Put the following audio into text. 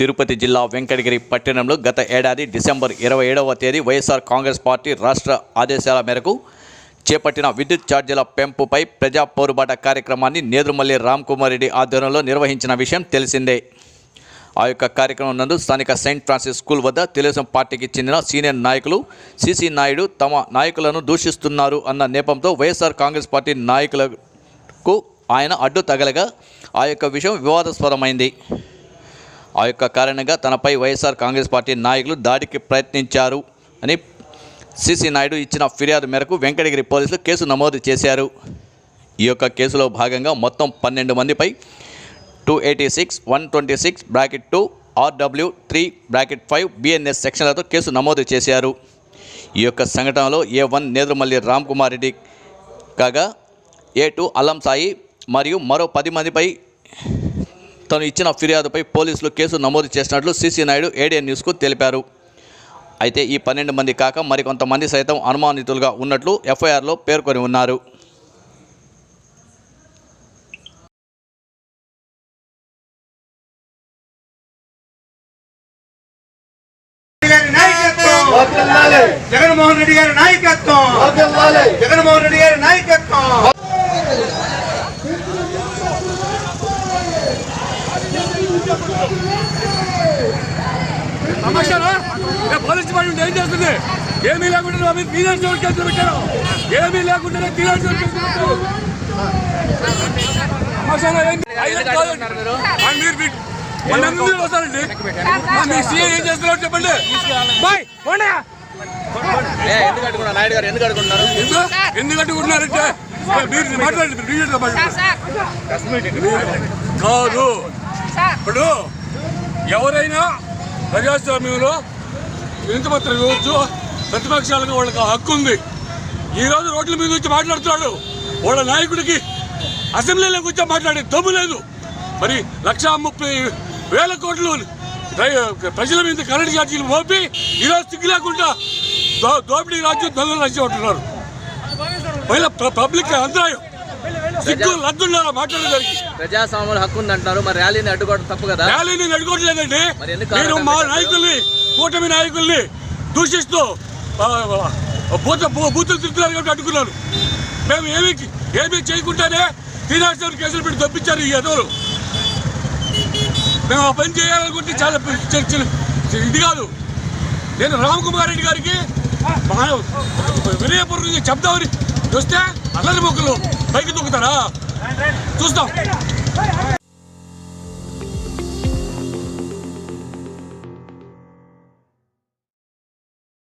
Tirupati జిల్లా వెంకటగిరి పట్టణంలో గత ఏడాది డిసెంబర్ ఇరవై ఏడవ తేదీ వైఎస్ఆర్ కాంగ్రెస్ పార్టీ రాష్ట్ర ఆదేశాల మేరకు చేపట్టిన విద్యుత్ ఛార్జీల పెంపుపై ప్రజా పోరుబాట కార్యక్రమాన్ని నేదురుమల్లి రామ్ కుమార్ రెడ్డి ఆధ్వర్యంలో నిర్వహించిన విషయం తెలిసిందే. ఆ యొక్క కార్యక్రమం నందు స్థానిక సెయింట్ ఫ్రాన్సిస్ స్కూల్ వద్ద తెలుగుదేశం పార్టీకి చెందిన సీనియర్ నాయకులు సిసి నాయుడు తమ నాయకులను దూషిస్తున్నారు అన్న నేపంతో వైఎస్ఆర్ కాంగ్రెస్ పార్టీ నాయకులకు ఆయన అడ్డు తగలగా ఆ యొక్క విషయం వివాదాస్పదమైంది. ఆ యొక్క కారణంగా తనపై వైఎస్ఆర్ కాంగ్రెస్ పార్టీ నాయకులు దాడికి ప్రయత్నించారు అని సిసి నాయుడు ఇచ్చిన ఫిర్యాదు మేరకు వెంకటగిరి పోలీసులు కేసు నమోదు చేశారు. ఈ యొక్క కేసులో భాగంగా మొత్తం పన్నెండు మందిపై two eighty six one twenty six bracket two RW three bracket five BNS సెక్షన్లతో కేసు నమోదు చేశారు. ఈ యొక్క సంఘటనలో ఏ వన్ నేదురుమల్లి రామ్ కుమార్ రెడ్డి కాగా ఏ టూ అల్లం సాయి మరియు మరో పది మందిపై తను ఇచ్చిన ఫిర్యాదుపై పోలీసులు కేసు నమోదు చేసినట్లు సిసి నాయుడు ఏడియన్ న్యూస్కు తెలిపారు అయితే ఈ పన్నెండు మంది కాక మరికొంతమంది సైతం అనుమానితులుగా ఉన్నట్లు ఎఫ్ఐఆర్లో పేర్కొని ఉన్నారు. జగన్మోహన్ రెడ్డి గారి నాయకత్వం. జగన్మోహన్ రెడ్డి గారి నాయకత్వం ఏ పోలీస్ డిపార్ట్మెంట్ ఏం చేస్తుంది? ఏమీ లేకుండా ఫీనాన్స్ కేసులు పెట్టారు. ఏమీ లేకుండా ఫీనాన్స్ కేసులు పెట్టారు. ఏంటి? వస్తారండి. మీ సీఏ ఏం చేస్తున్నారో చెప్పండి. బాయ్ పోండి. ఎందుకు ఎందుకు అడ్డుకుంటున్నారంటే? మీరు మాట్లాడండి మీరు మీడియాతో మాట్లాడండి. కాదు. ఇప్పుడు ఎవరైనా ప్రజాస్వామ్యంలో వినతిపత్రం ఇవ్వచ్చు ప్రతిపక్షాలకు వాళ్ళకి హక్కు ఉంది. ఈరోజు రోడ్ల మీద వచ్చి మాట్లాడుతున్నాడు. వాళ్ళ నాయకుడికి అసెంబ్లీలోకి వచ్చి మాట్లాడే దమ్ము లేదు. మరి లక్షా ముప్పై వేల కోట్లు ప్రజల మీద కరెంట్ ఛార్జీలు మోపి ఈరోజు సిగ్గు లేకుండా దో- దోపిడీ రాజ్యం దొంగలు రాజ్యం అంటున్నారు. పైన పబ్లిక్ అంతరాయం. ప్రజాస్వామ్యంలో హక్కు ఉందంటున్నారు. మరి ర్యాలీని అడ్డుకోవడం తప్పు కదా? ర్యాలీని నడుకోవట్లేదండి మరి మా? నాయకుల్ని కూటమి నాయకుల్ని దూషిస్తూ బూత బూతులు తిరుగుతున్నారు కాబట్టి అడ్డుకున్నారు. మేము ఏమి ఏమీ చేయకుండానే శ్రీనివాసరావు కేసులు పెట్టి తప్పించారు ఈ ఎదవలు మేము ఆ పని చేయాలనుకుంటే చాలా ఇది కాదు. నేను రామ్ కుమార్ రెడ్డి గారికి వినయపూర్వకంగా చెప్దామని చూస్తే అల్లరి మొక్కలు పైకి దూకుతారా? చూస్తాం.